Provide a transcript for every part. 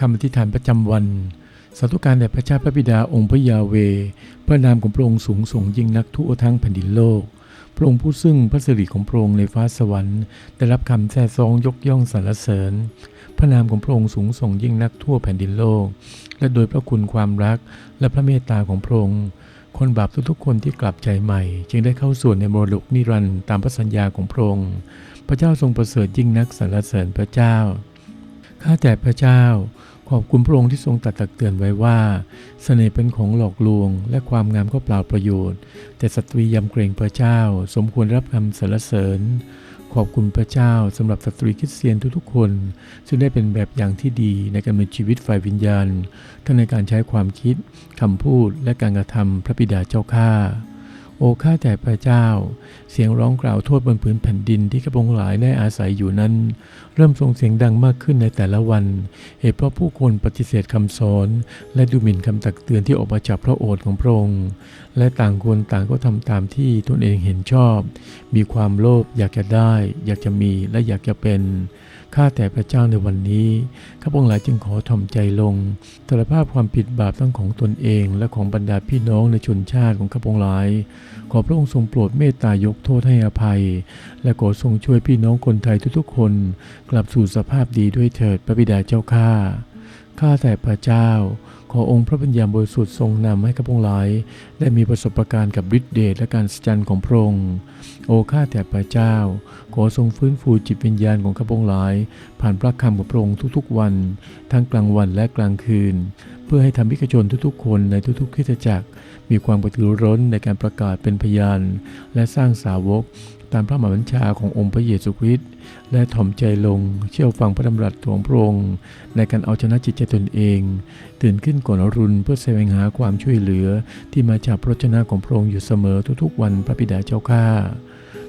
คำอธิษฐานประจำวันสาธุการแด่พระเจ้าพระบิดาองค์พระยาเว พระนามของพระองค์สูงส่งยิ่งนักทั่วทั้งแผ่นดินโลก พระองค์ผู้ซึ่งพระสิริของพระองค์ในฟ้าสวรรค์ ได้รับคำแท้ซองยกย่องสรรเสริญ พระนามของพระองค์สูงส่งยิ่งนักทั่วแผ่นดินโลก และโดยพระคุณความรักและพระเมตตาของพระองค์ คนบาปทุกๆคนที่กลับใจใหม่ จึงได้เข้าส่วนในมรดกนิรันดร์ตามพระสัญญาของพระองค์ พระเจ้าทรงประเสริฐยิ่งนักสรรเสริญพระเจ้าข้าแต่พระเจ้า ขอบคุณพระองค์ที่ทรงตรัดตักเตือนไว้ว่าเสน่ห์เป็นของหลอกลวง และความงามก็เปล่าประโยชน์ แต่สตรียำเกรงพระเจ้า สมควรรับคำสรรเสริญ ขอบคุณพระเจ้าสำหรับสตรีคริสเตียนทุกๆ คนซึ่งได้เป็นแบบอย่างที่ดีในการมีชีวิตฝ่ายวิญญาณทั้งในการใช้ความคิดคำพูดและการกระทำพระบิดาเจ้าข้า โอ้ข้าแต่พระเจ้า เสียงร้องกล่าวโทษบนพื้นแผ่นดินที่กระพงหลายได้อาศัยอยู่นั้น เริ่มส่งเสียงดังมากขึ้นในแต่ละวัน เหตุเพราะผู้คนปฏิเสธคำสอน และดูหมิ่นคำตักเตือนที่ออกมาจากพระโอษฐ์ของพระองค์ และต่างคนต่างก็ทำตามที่ตนเองเห็นชอบ มีความโลภอยากจะได้ อยากจะมีและอยากจะเป็น ข้าแต่พระเจ้าในวันนี้ ข้าพงหลายจึงขอถ่อมใจลงสารภาพความผิดบาปทั้งของตนเองและของบรรดาพี่น้องในชนชาติของข้าพงหลาย ขอพระองค์ทรงโปรดเมตตายกโทษให้อภัย และขอทรงช่วยพี่น้องคนไทยทุกๆคน กลับสู่สภาพดีด้วยเถิดพระบิดาเจ้าข้า ข้าแต่พระเจ้า ขอองค์พระปัญญาบริสุทธิ์ทรงนำให้ข้าพงหลาย ได้มีประสบการณ์กับฤทธิเดชและการสัจจันของพระองค์ โอ้ข้าแต่พระเจ้า ขอทรงฟื้นฟูจิตวิญญาณของข้าพงหลาย ผ่านพระคำของพระองค์ทุกๆวัน ทั้งกลางวันและกลางคืน เพื่อให้ทำพิกชนทุกๆ คนในทุกๆคริสตจักร มีความกระตือร้นในการประกาศเป็นพยาน และสร้างสาวกตามพระมหาบัญชาขององค์พระเยซูคริสต์และถ่อมใจลงเชื่อฟังพระดำรัสของพระองค์ในการเอาชนะจิตใจตนเอง ตื่นขึ้นก่อนอรุณเพื่อแสวงหาความช่วยเหลือที่มาจากพระชนะของพระองค์อยู่เสมอทุกๆวันพระบิดาเจ้าข้า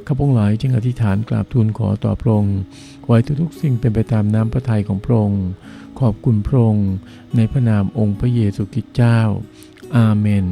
ข้าพงหลายจึงอธิษฐานกราบทูลขอต่อพระองค์ขอให้ทุกๆ สิ่งเป็นไปตามน้ำพระทัยของพระองค์ขอบคุณพระองค์ในพระนามองค์พระเยซูคริสต์เจ้า อาเมน